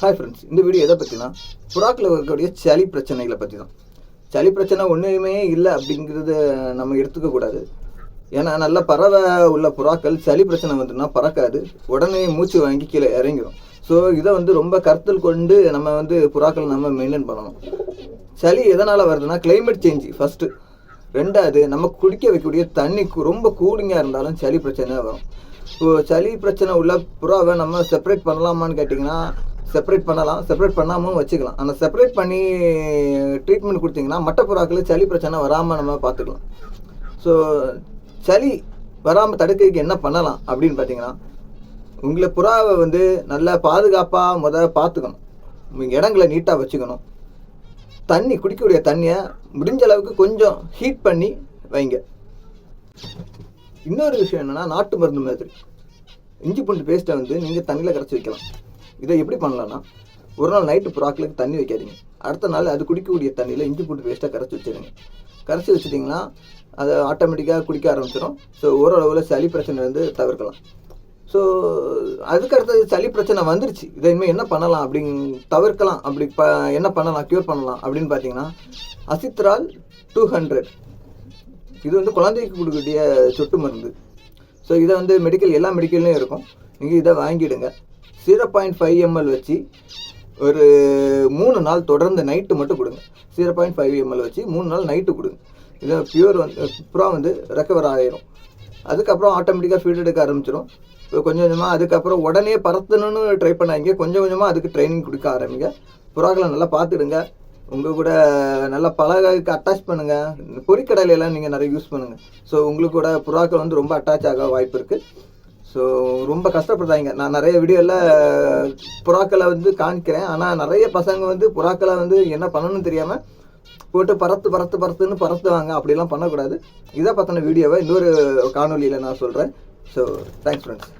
Hi friends இந்த video எதை பற்றினா புறாக்கில் இருக்கக்கூடிய சளி பிரச்சனைகளை பற்றி தான் சளி பிரச்சனை ஒன்றுமே இல்லை அப்படிங்கிறத நம்ம எடுத்துக்கக்கூடாது ஏன்னா நல்ல பறவை உள்ள புறாக்கள் சளி பிரச்சனை வந்துன்னா பறக்காது. உடனே மூச்சு வாங்கி கீழே இறங்கிடும் ஸோ இதை வந்து ரொம்ப கருத்தில் கொண்டு நம்ம வந்து புறாக்களை நம்ம மெயின்டைன் பண்ணணும். சளி எதனால் வருதுன்னா கிளைமேட் சேஞ்ச் ஃபஸ்ட்டு ரெண்டாவது நம்ம குடிக்க வைக்கக்கூடிய தண்ணி ரொம்ப கூலிங்காக இருந்தாலும் சளி பிரச்சனை வரும். இப்போ சளி பிரச்சனை உள்ள புறாவை நம்ம செப்பரேட் பண்ணலாமான்னு கேட்டிங்கன்னா செப்பரேட் பண்ணலாம். செப்பரேட் பண்ணாமல் வச்சுக்கலாம். ஆனால் செப்பரேட் பண்ணி ட்ரீட்மெண்ட் கொடுத்தீங்கன்னா மற்ற புறாக்களுக்கு சளி பிரச்சனை வராமல் நம்ம பார்த்துக்கலாம். ஸோ சளி வராமல் தடுக்கிறதுக்கு என்ன பண்ணலாம் அப்படின்னு பார்த்தீங்கன்னா உங்களை புறாவை வந்து நல்லா பாதுகாப்பாக முத பார்த்துக்கணும். உங்கள் இடங்களை நீட்டாக வச்சுக்கணும். தண்ணி குடிக்கக்கூடிய தண்ணியை முடிஞ்ச அளவுக்கு கொஞ்சம் ஹீட் பண்ணி வைங்க. இன்னொரு விஷயம் என்னென்னா நாட்டு மருந்து மாதிரி. இஞ்சி பூண்டு பேஸ்ட்டை வந்து நீங்கள் தண்ணியில் கரைச்சி வைக்கலாம். இதை எப்படி பண்ணலான்னா ஒரு நாள் நைட்டு புறாக்களுக்கு தண்ணி வைக்காதீங்க. அடுத்த நாள் அது குடிக்கக்கூடிய தண்ணியில் இஞ்சி பூண்டு பேஸ்ட்டாக கரைச்சி வச்சிருங்க. கரைச்சி வச்சிட்டிங்கன்னா அதை ஆட்டோமேட்டிக்காக குடிக்க ஆரம்பிச்சிடும் ஸோ ஓரளவில் சளி பிரச்சனை வந்து தவிர்க்கலாம். ஸோ அதுக்கு அடுத்தது சளி பிரச்சனை வந்துருச்சு. இதை இனிமேல் என்ன பண்ணலாம் அப்படிங் தவிர்க்கலாம். அப்படி ப என்ன பண்ணலாம் க்யூர் பண்ணலாம் அப்படின்னு பார்த்தீங்கன்னா அசித்ரால் டூ ஹண்ட்ரட் இது வந்து குழந்தைக்கு கொடுக்கக்கூடிய சொட்டு மருந்து. ஸோ இதை வந்து மெடிக்கல் எல்லா மெடிக்கல்லையும் இருக்கும். நீங்கள் இதை வாங்கிடுங்க. ஜீரோ பாயிண்ட் ஃபைவ் எம்எல் வச்சு ஒரு மூணு நாள் தொடர்ந்து நைட்டு மட்டும் கொடுங்க. ஜீரோ பாயிண்ட் ஃபைவ் எம்எல் வச்சு மூணு நாள் நைட்டு கொடுங்க. இதை பியூர் வந்து புறா வந்து ரெக்கவர் ஆகிரும் அதுக்கப்புறம் ஆட்டோமேட்டிக்காக ஃபீட் எடுக்க ஆரம்பிச்சிடும் கொஞ்சம் கொஞ்சமாக அதுக்கப்புறம் உடனே பறத்தணும்னு ட்ரை பண்ணாங்க கொஞ்சம் கொஞ்சமாக அதுக்கு ட்ரைனிங் கொடுக்க ஆரம்பிங்க. புறாக்களை நல்லா பார்த்துடுங்க. உங்கள் கூட நல்லா பழகக்கு அட்டாச் பண்ணுங்கள் பொறிக்கடலையெல்லாம் நீங்கள் நிறைய யூஸ் பண்ணுங்கள் ஸோ உங்களுக்கு கூட புறாக்கள் வந்து ரொம்ப அட்டாச் ஆக வாய்ப்பு இருக்குது ஸோ ரொம்ப கஷ்டப்படுறாங்க நான் நிறைய வீடியோவில் புறாக்களை வந்து காணிக்கிறேன் ஆனால் நிறைய பசங்க வந்து புறாக்களை வந்து என்ன பண்ணணும்னு தெரியாமல் போட்டு பறத்து பறத்து பறத்துன்னு பறத்துவாங்க. அப்படிலாம் பண்ணக்கூடாது. இதை பற்றின வீடியோவை இன்னொரு காணொலியில் நான் சொல்கிறேன் ஸோ தேங்க்ஸ் ஃப்ரெண்ட்ஸ்